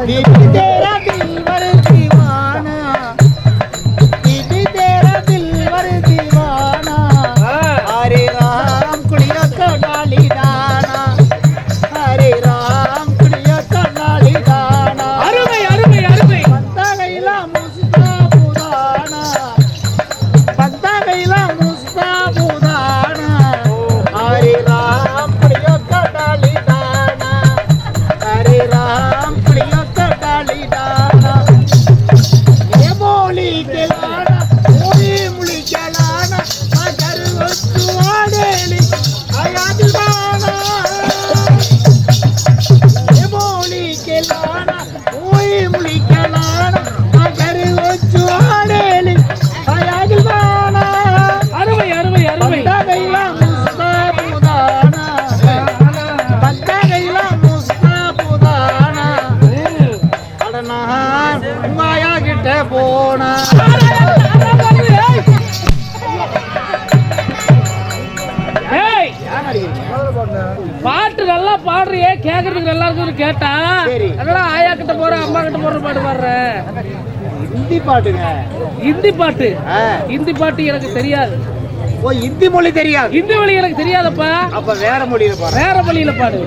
Livre போற பாட்டு பாடுற? ஹிந்தி பாட்டுங்க. ஹிந்தி பாட்டு. ஹிந்தி பாட்டு எனக்கு தெரியாது. ஓ ஹிந்தி மொழி தெரியாது. ஹிந்தி வழி எனக்கு தெரியாதப்பா. அப்ப வேற மொழியில பாரு வேற வழியில பாடு.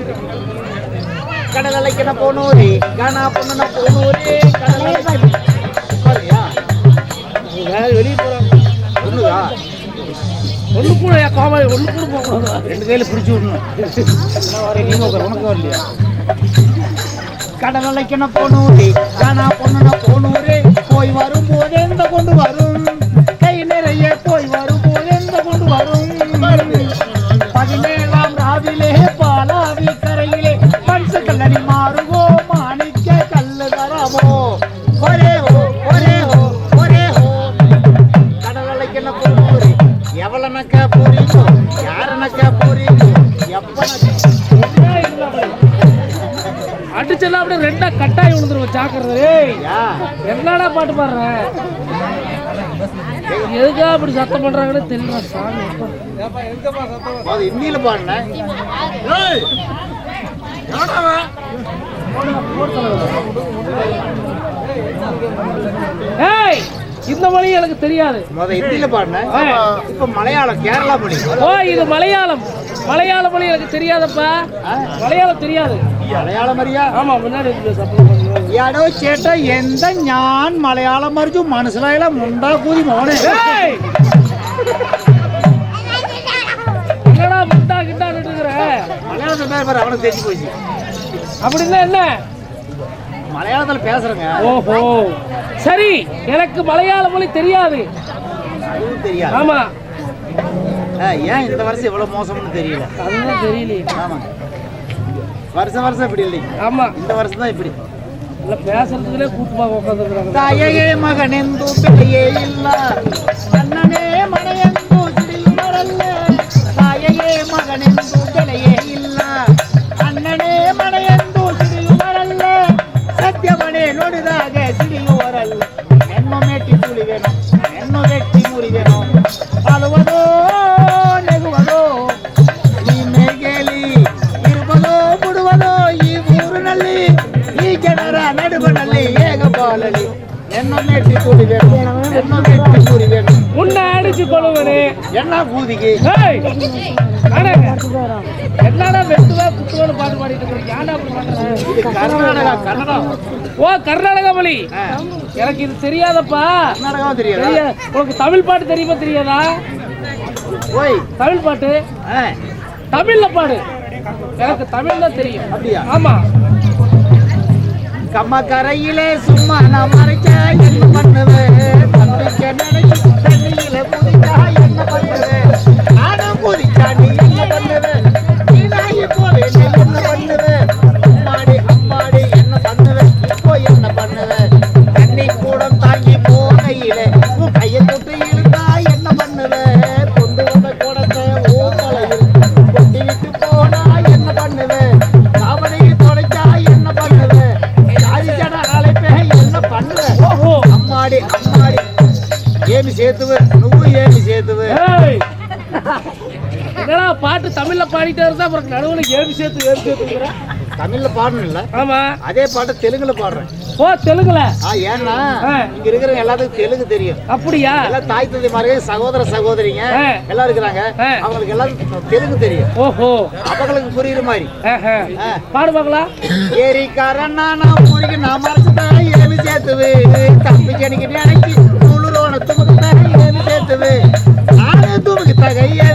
கடல் அலைக்கண போனூரே கானா போனூரே அலைக்கண பாருயா. வேற வெளியே போறோம் ஒண்ணுதா ஒண்ணு கூட கோமாளி ஒண்ணு கூட போக கூடாது ரெண்டு கையில பிடிச்சு விடணும். உனக்கு வரலையா? கடல் அலைக்கண போனூரே கானா பொண்ணுன போனூரே போய் வரும் போது எந்த கொண்டு வரும்? கை நிறைய போய் வரும் போது எந்த கொண்டு வரும்? பதினேழாம் ராவிலே பாலாவி கரையில் அவங்க என்னடா பாட்டு பாடுறேன் எதுக்காக அப்படி சத்தம் பண்றாங்கன்னு தெரியல சாமி. ஹிந்தியில பாடுனேன் ஏய் இந்த மொழி எனக்கு தெரியாது. ஹிந்தியில பாடினேன் இப்ப மலையாளம் கேரளா மொழி. ஓ இது மலையாளம். மலையாள மொழி எனக்கு தெரியாதப்பா. மலையாளம் தெரியாது. மலையாளம் மாதிரியா ஆமா முன்னாடி சப்ளை சத்தம் பண்ணுங்க. ഇയാടോ ചേട്ടാ എന്താ ഞാൻ മലയാളം മറിച്ചു മനസ്സിലായില്ല മുണ്ടാ കൂതി മോനെ ஏய் என்னடா முட்டா கிட்டா இருக்கிற മലയാളം சொன்னாரு பாரு அவனுக்கு தெரிஞ்சு போச்சு அப்படின்னா என்ன மலையாளத்துல பேசுறேங்க ஓஹோ சரி எனக்கு மலையாள மொழி தெரியாது அதுவும் தெரியாது ஆமா ஆ, ஏன் இந்த வருஷம் இவ்வளவு மோசம்னு தெரியல அதுதான் தெரியலையே ஆமாங்க வருஷம் வருஷம் இப்படி இல்லைங்க ஆமா இந்த வருஷம் தான் இப்படி இல்ல பேசுறதுக்குள்ளே கூட்டமாக உட்காந்துருக்குறாங்க தாயே மகனெந்து பிள்ளையே இல்ல அண்ணனே மனையந்து சிறிய தாயே மகனெந்து கட்டி கூடி வேணும் என்ன கட்டி கூடி உன்னை அடிச்சு கொழுவனு. என்ன கூதிக்கு என்னடா வெட்டுவா குத்துவான்னு பாட்டு பாடிட்டு கர்நாடகா கன்னடா ஓ கர்நாடகா மொழி. எனக்கு இது தெரியாதப்பா. கர்நாடகா தெரியாது? உனக்கு தமிழ் பாட்டு தெரியுமா தெரியாதா? ஓய். தமிழ் பாட்டு? தமிழ்ல பாடு. எனக்கு தமிழ் தான் தெரியும். அப்படியா? ஆமா. கம்மக்கரையிலே சும்மா நான் மறைச்சா என்ன பண்ணுவேன் தம்பிக்க நினைச்சு தண்ணியில குதிச்சா என்ன பண்ணுவேன் நானும் குதிச்சா நீ தமிழ்ல பாடிட்டே இருந்தா அப்புறம் நடுவுல ஏழு சேர்த்து ஏழு சேர்த்துக்கிற தமிழ்ல பாடணும் இல்ல? ஆமா. அதே பாட்டை தெலுங்குல பாடுறேன். ஓ தெலுங்குல? ஏன்னா. இங்க இருக்கிற எல்லாத்துக்கும் தெலுங்கு தெரியும். அப்படியா? எல்லாம் தாய் தந்தை மாதிரி சகோதர சகோதரிங்க. எல்லாம் இருக்கிறாங்க. அவங்களுக்கு எல்லாம் தெலுங்கு தெரியும். ஓஹோ. அவங்களுக்கு புரியுற மாதிரி. ஆஹா. ஆ. பாடு பார்க்கலாம் ஏரிக்காரன்னா நான் மூழ்கி நான் மறைச்சுதான் ஏமி சேர்த்துவு. தம்பி கணிக்கு நினைக்கி நூலுரோன துமுக்குத்தான் ஏமி சேர்த்துவு. நானே ஏமி சேர்த்துவு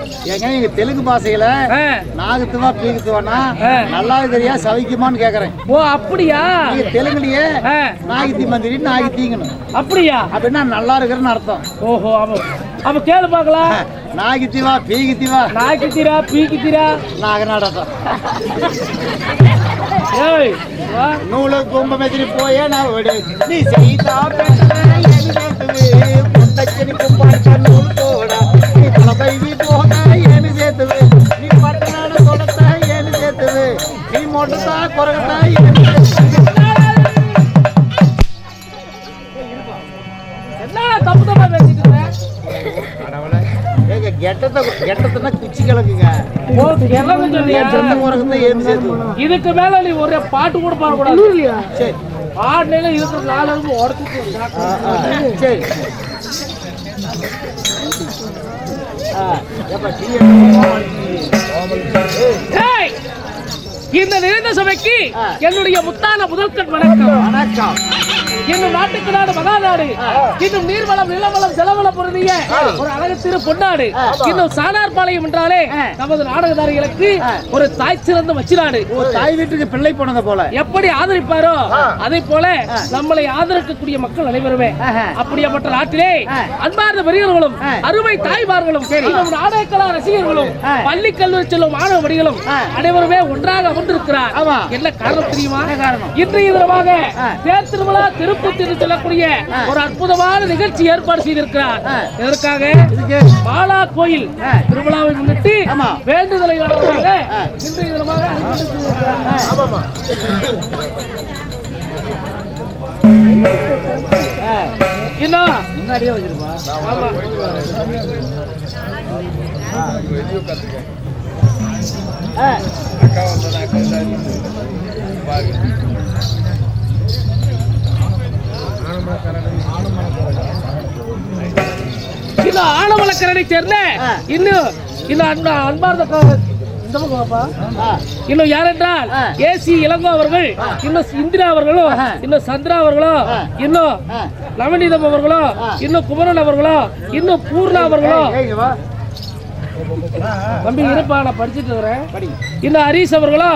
ஏங்க எங்க தெலுங்கு பாஷையில ஆ. நாகுத்துவா பீகுத்துவானா. நல்லா தெரியா சவிக்குமான்னு கேக்குறேன். ஓ அப்படியா? நீங்க தெலுங்குலயே நாகித்தி மந்திரி நாகித்தீங்கணும் அப்படியா? அப்படின்னா நல்லா இருக்கிறன்னு அர்த்தம். ஓஹோ ஆமா அப்ப கேளு பார்க்கலாம். நாகித்திவா பீகித்திவா? நாய்க்குத்தீரா பீக்குத்தீரா நாகநாடகம் ஏய். நூலு கும்ப மெதிரி போயே நான் விடு. நீ செய்தா முண்டச்சனி கும்பாட்ட நூல் போட நீ குலபைவி போக மொட்டத்தா சேர்த்துவு என்னடா தப்பு தப்பா பேசிட்டு கெட்டத்தை கெட்டத்துனா குச்சி கிழக்குங்க இதுக்கு மேல நீ ஒரே பாட்டு கூட பாடக்கூடாது சரி. பாடினேல இதுக்கு நாலு உடச்சு சரி. ஆ, இந்த நிறைந்த சபைக்கு. என்னுடைய முத்தான முதல்கண் வணக்கம். வணக்கம். இன்னும் நாட்டுக்கு நாடு மகாநாடு இன்னும் நீர்வளம் நிலவளம் ஜலவளம் பொருந்திய ஒரு அழகு திரு பொன்னாடு இன்னும் சானார்பாளையம் என்றாலே நமது நாடகதாரிகளுக்கு ஒரு தாய் சிறந்த வச்சிநாடு ஓ தாய் வீட்டுக்கு பிள்ளை போனது போல. எப்படி ஆதரிப்பாரோ அதே போல நம்மளை ஆதரிக்கக்கூடிய மக்கள் அனைவருமே. அப்படியாப்பட்ட நாட்டிலே அன்பார்ந்த பெரியவர்களும் அருமை தாய்மார்களும் நாடகக்கலா ரசிகர்களும் பள்ளி கல்லூரி செல்லும் மாணவடிகளும் அனைவருமே ஒன்றாக ஆமா. என்ன காரணம் தெரியுமா? காரணம்? இன்றைய தினமாக தேர் திருவிழா திருப்பதி என்று சொல்லக்கூடிய ஒரு அற்புதமான நிகழ்ச்சி ஏற்பாடு செய்திருக்கிறார். எதற்காக இதுக்கு பாலா கோயில் திருவிழாவை முன்னிட்டு. வேண்டுதலை இன்றைய தினமாக இன்னும் முன்னாடியே வச்சிருப்பா. ஆமா. ஆ, இன்னும் ஆனமலக்கரனை சேர்ந்த. இன்னும் இன்னும் அன்பா அன்பார்ந்த இந்த இன்னும் யார் என்றால் ஆ. ஏசி இளங்கோ அவர்கள் இன்னும் இந்திரா அவர்களும். இன்னும் சந்திரா அவர்களும். இன்னும். நவநீதம் அவர்களும். இன்னும் குமரன் அவர்களும் இன்னும் பூர்ணா அவர்களும் தம்பி இருப்பா நான் படிச்சுட்டு இருக்கிறேன் இன்னும் ஹரிஷ் அவர்களோ?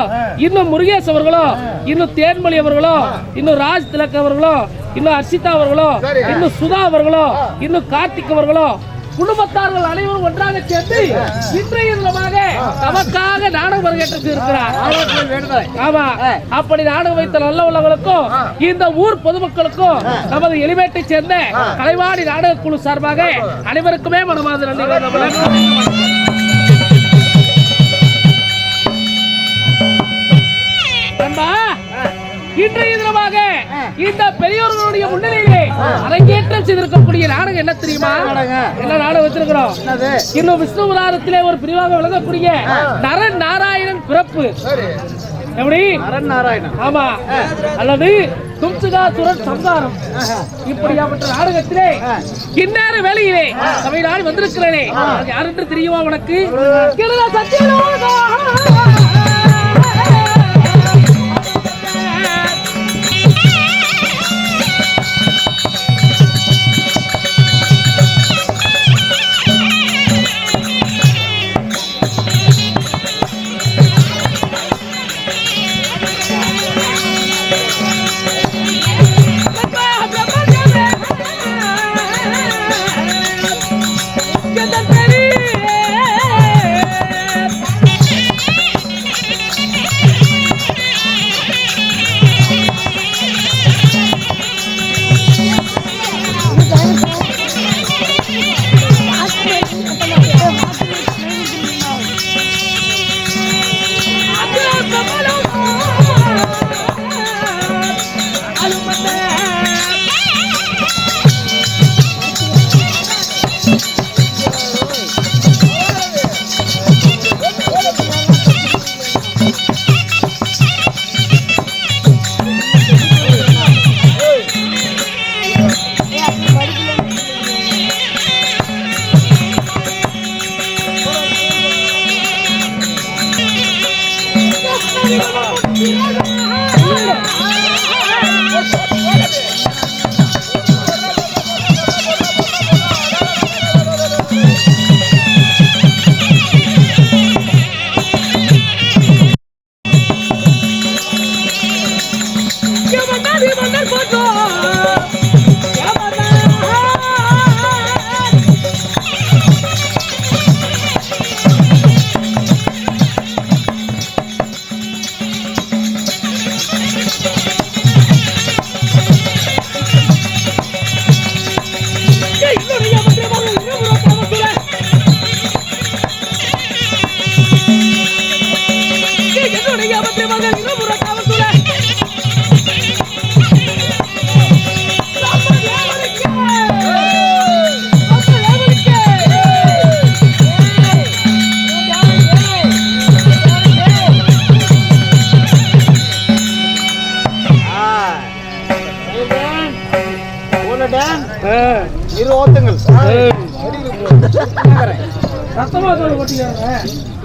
இன்னும் முருகேஷ் அவர்களோ? இன்னும் தேன்மொழி அவர்களோ? இன்னும் ராஜ் திலக் அவர்களோ? இன்னும் அர்ஷிதா அவர்களோ. இன்னும் சுதா அவர்களோ? இன்னும் கார்த்திக் அவர்களோ? குடும்பத்தார்கள் அனைவரும் ஒன்றாக சேர்ந்து இன்றைய தினமாக நமக்காக நாடகம் அரங்கேற்று இருக்கிறார். ஆமா. அப்படி நாடகம் வைத்த நல்ல உள்ளவங்களுக்கும் இந்த ஊர் பொதுமக்களுக்கும் நமது எலிமேட்டை சேர்ந்த கலைவாணி நாடக குழு சார்பாக அனைவருக்குமே மனமார்ந்த நன்றி இன்றைய தினமாக இந்த பெரியோர்களுடைய முன்னிலையிலே அரங்கேற்றம் செய்திருக்கக்கூடிய நாடகம் என்ன தெரியுமா? என்ன நாடகம்? வச்சிருக்கிறோம்? இன்னும் விஷ்ணு ஒரு பிரிவாக விளங்கக்கூடிய நரன் நாராயணன் பிறப்பு. எப்படி? நரன் நாராயணன். ஆமா. அல்லது தும்சுகாசுரன் சம்சாரம். இப்படியாப்பட்ட நாடகத்திலே இந்நேர வேலையிலே தமிழ்நாடு வந்திருக்கிறேனே யார் தெரியுமா உனக்கு? વિમંદર કોટલો இரு ஓத்துங்கள்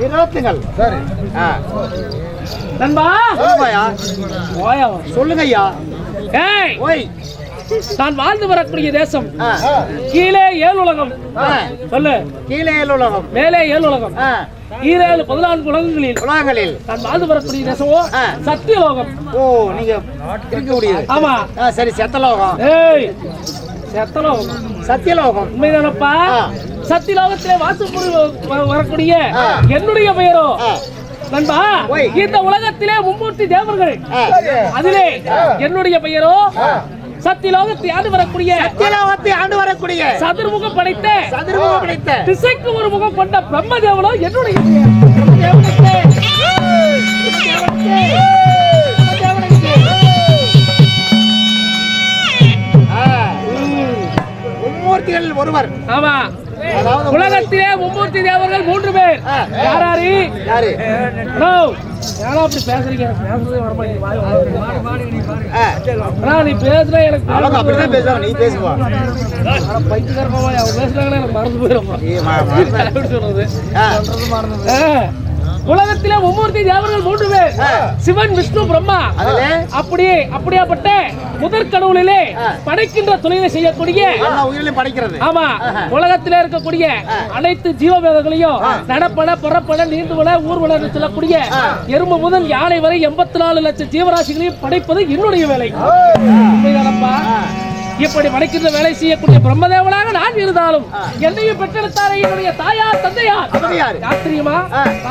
இரு ஓத்துங்கள் சரி. நண்பா. சொல்லுங்கய்யா ஓயா சொல்லுங்க ஐயா ஏய். ஓய். நான் வாழ்ந்து வரக்கூடிய தேசம். கீழே ஏழு உலகம் சொல்லு. கீழே ஏழு உலகம் மேலே ஏழு உலகம் ஈரேழு பதினான்கு உலகங்களில். உலகங்களில். நான் வாழ்ந்து வரக்கூடிய தேசமோ. சத்தியலோகம். ஓ நீங்க இருக்க முடியுது ஆமா. சரி சத்தலோகம். ஏய். சத்தலோகம். சத்தியலோகம். உண்மைதானப்பா. சத்தியலோகத்திலே வாசப்பொருள் வரக்கூடிய. என்னுடைய பெயரோ? நண்பா. இந்த உலகத்திலே மும்மூர்த்தி தேவர்கள். அதிலே என்னுடைய பெயரோ? சத்தியலோகத்தை ஆண்டு வரக்கூடிய சத்தியலோகத்தை ஆண்டு வரக்கூடிய சதுர்முகம் படைத்த சதுர்முகம் பிடித்த திசைக்கு ஒரு முகம் கொண்ட பிரம்மதேவனோ என்னுடைய மும்மூர்த்திகள் ஒருவர். ஆமா. உலகத்திலே மும்மூர்த்தி தேவர்கள் மூன்று பேர். யாராரு? யாரு? ஹலோ. அப்படி பேசுறீங்க? பேசுறதே வர மாட்டேங்குது வாய் வளருது. ஆ, அண்ணா, நீ பேசுற எனக்கு அவங்க அப்படிதான் பேசுவாங்க நீ பேசுவா. ஆனா பைத்தியக்காரமா அவங்க பேசுறாங்களே எனக்கு மறந்து போயிடும். மறந்த- உலகத்திலே மும்மூர்த்தி தேவர்கள் மூன்று பேர். சிவன் விஷ்ணு பிரம்மா அப்படியே அப்படியாப்பட்ட முதற் கடவுளிலே. படைக்கின்ற தொழிலை செய்யக்கூடிய படைக்கிறது ஆமா. உலகத்திலே இருக்கக்கூடிய. அனைத்து ஜீவவேதங்களையும். நடப்பட புறப்பட நீந்துவட ஊர்வல என்று சொல்லக்கூடிய. எறும்பு முதல் யானை வரை எண்பத்தி நாலு லட்சம் ஜீவராசிகளையும் படைப்பது என்னுடைய வேலை. இப்படி படைக்கின்ற வேலை செய்யக்கூடிய பிரம்மதேவனாக நான் இருந்தாலும். என்னையும் பெற்றெடுத்தாரே என்னுடைய தாயார் தந்தையார்.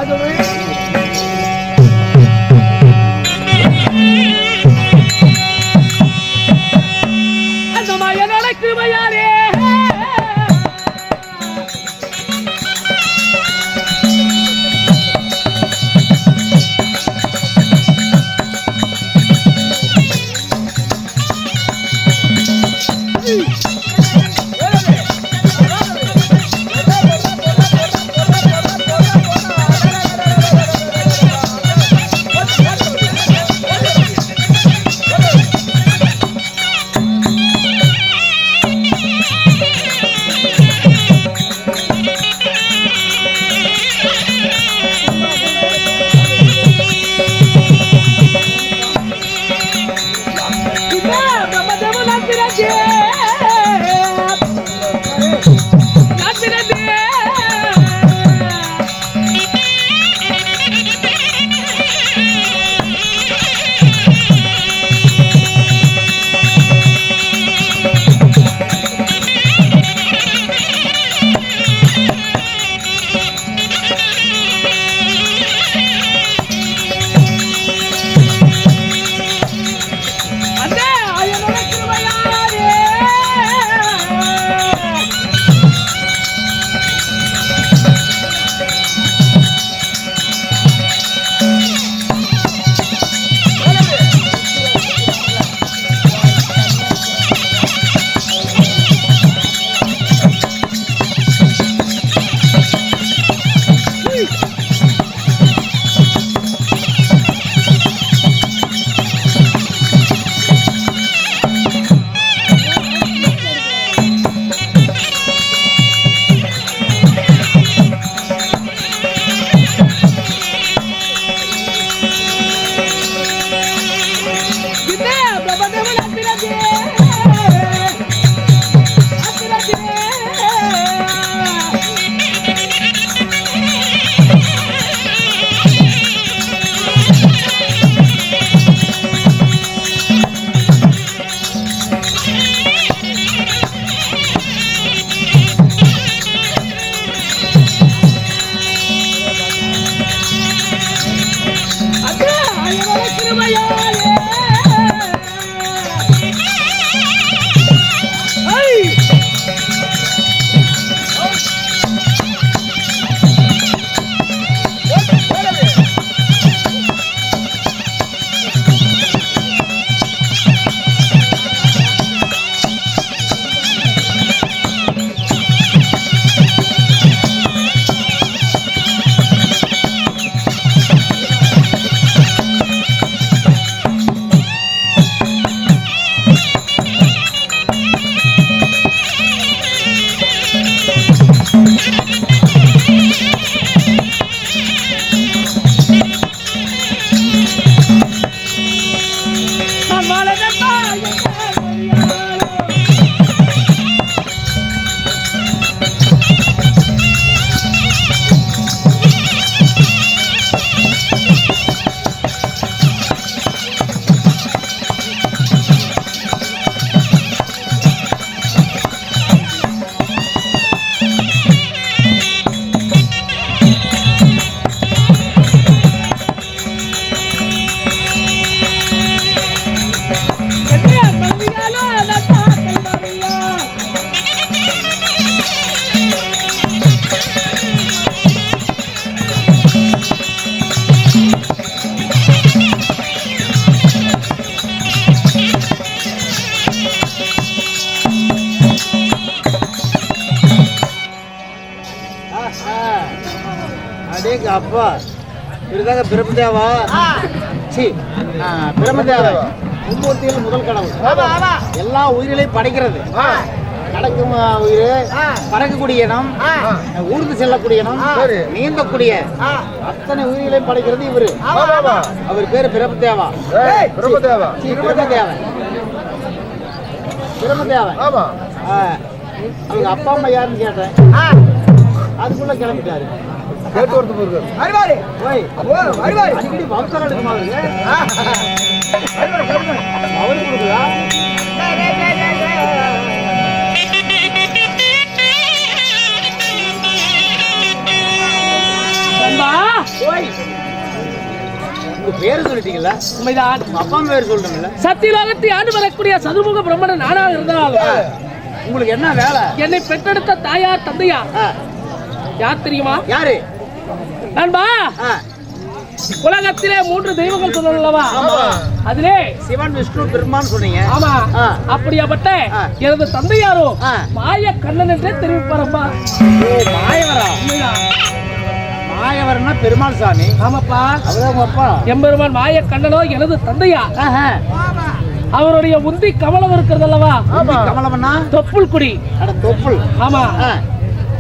அவர் எங்க அப்பா. இதுதாங்க பிரம்மதேவா? சி. பிரம்மதேவா. மும்மூர்த்திகள் முதல் கடவுள். எல்லா உயிரிலையும் படைக்கிறது. நடக்கும் உயிர்? பறக்கக்கூடிய இனம் ஊர்ந்து செல்லக்கூடிய இனம் நீந்தக்கூடிய. அத்தனை உயிரிலையும் படைக்கிறது இவரு. அவர் பேரு பிரம்மதேவா. பிரபுதேவா சி, பிரம்மதேவன். பிரம்மதேவன். அவங்க அப்பா அம்மா யாருன்னு கேட்டேன். அதுக்குள்ள கிளம்பிட்டாரு. கேட்டு ஒருத்தர் இருக்காரு ஓய். அடிக்கடி வம்சம் எடுக்குமா அவருக்கு அவரு கொடுக்குதா? பேரு சொல்லிட்டீங்களா உண்மைதான் அப்பா பேர் சொல்லணும்ல. சத்தியலோகத்தை ஆண்டு வரக்கூடிய சதுர்முக பிரம்மணன் நானாக இருந்தாலும் உங்களுக்கு என்ன வேலை? என்னை பெற்றெடுத்த தாயார் தந்தையா யார் தெரியுமா? யாரு? நண்பா உலகத்திலே மூன்று தெய்வங்கள் சொல்லலவா. அதிலே சிவன் விஷ்ணு பிரம்மான்னு சொன்னீங்க. ஆமா. அப்படியாப்பட்ட. எனது தந்தையாரோ. மாய கண்ணன் என்றே தெரிவிப்பாரப்பா மாயவரா. மாயவரன்னா பெருமாள் சாமி. ஆமாப்பா. அவர்தான் உங்க அப்பா எம்பெருமான் மாய கண்ணனோ எனது தந்தையா. அவருடைய உந்தி கமலம் இருக்கிறது அல்லவா உம்பி கமலமன்னா தொப்புள். குடி தொப்புள் ஆமா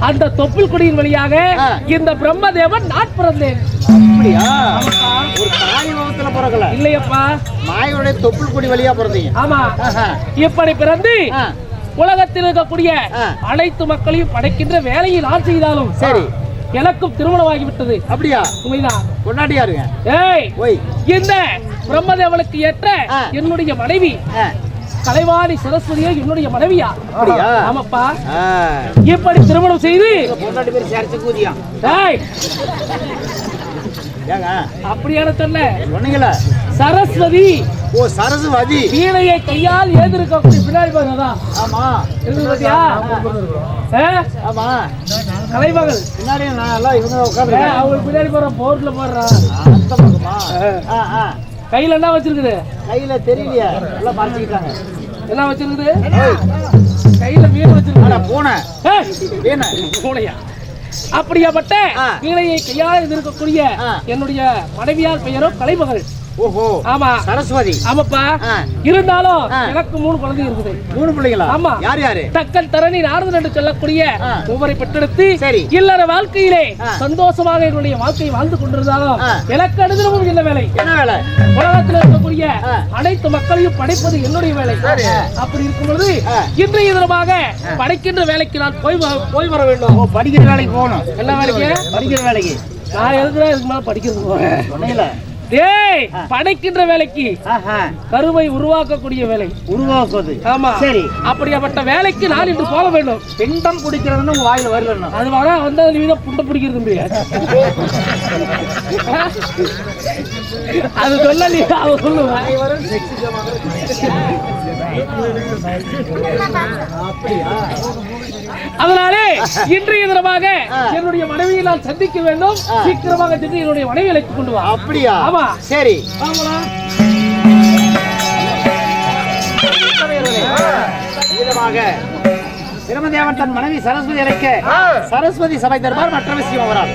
அந்த தொப்புள் குடியின் வழியாக. இந்த பிரம்மதேவன் நான் பிறந்தேன். அப்படியா? ஒரு தாய் முகத்துல பிறக்கல. இல்லையப்பா. மாயோடைய தொப்புள் கொடி வழியா பிறந்தீங்க. ஆமா. இப்படி பிறந்து உலகத்தில் இருக்கக்கூடிய. அனைத்து மக்களையும் படைக்கின்ற வேலையை நான் செய்தாலும் சரி. எனக்கும் திருமணமாகிவிட்டது. அப்படியா? உண்மைதான். கொண்டாட்டியாருங்க ஏய் இந்த பிரம்மதேவனுக்கு ஏற்ற. என்னுடைய மனைவி கலைவாணி சரஸ்வதியோ என்னுடைய மனைவியா? ஆமாப்பா. இப்படி திருமணம் செய்து அப்படியான சொல்ல சொன்னீங்களா சரஸ்வதி. ஓ சரஸ்வதி. வீணையை கையால் ஏந்திருக்கக்கூடிய பின்னாடி பாருங்கதா ஆமா. ஆ? ஆமா. கலைமகள். பின்னாடி நான் எல்லாம் இவங்க உட்காந்து அவங்களுக்கு பின்னாடி போற போர்ட்ல போடுறா அந்த பக்கமா ஆ, ஆ. கையில என்ன வச்சிருக்குது? கையில தெரியலையே. எல்லாம் மறைச்சிக்கிட்டாங்க. என்ன வச்சிருக்குது? கையில மீன் வச்சிருக்கு பூனை. வீணை பூனையா? அப்படியாப்பட்ட. வீணையை கையால் இருக்கக்கூடிய. என்னுடைய மனைவியார் பெயரோ கலைமகள். ஓஹோ ஆமா சரஸ்வதி ஆமாப்பா. இருந்தாலும். எனக்கு மூணு குழந்தை இருக்குது மூணு பிள்ளைங்களா ஆமா. யார் யாரு தக்கன் தரணி நாரதன் என்று சொல்லக்கூடிய. ஒவ்வொரு பெற்றெடுத்து சரி. இல்லற வாழ்க்கையிலே. சந்தோஷமாக என்னுடைய வாழ்க்கையை வாழ்ந்து கொண்டிருந்தாலும். எனக்கு அனுதினமும் என்ன வேலை என்ன வேலை உலகத்தில் இருக்கக்கூடிய. அனைத்து மக்களையும் படைப்பது என்னுடைய வேலை அப்படி இருக்கும் பொழுது. இன்றைய தினமாக படைக்கின்ற வேலைக்கு நான் போய் போய் வர வேண்டும் படிக்கிற வேலைக்கு போகணும் என்ன வேலைக்கு படிக்கிற வேலைக்கு நான் எதுக்குறேன் இதுக்கு மேல படிக்கிறது போறேன் டேய் படைக்கின்ற வேலைக்கு கருவை உருவாக்கக்கூடிய வேலை. உருவாக்குவது. ஆமா. சரி. அப்படியாப்பட்ட வேலைக்கு நான் இன்று போக வேண்டும். பிண்டம் குடிக்கிறதுன்னு உங்க வாயில வரலன்னா அது வர வந்து நீ தான் புண்டை பிடிக்கிறது அது சொல்ல அவ அதனாலே இன்றைய தினமாக. என்னுடைய மனைவியை நான் சந்திக்க வேண்டும். சீக்கிரமாக சென்று என்னுடைய மனைவி அழைத்துக் கொண்டு வா அப்படியா ஆமா. சரி ஆமாடா. விதமாக பிரமதேவன் தன் மனைவி சரஸ்வதி அழைக்க சரஸ்வதி சபை தருமார் மற்ற விஷயம் அவரால்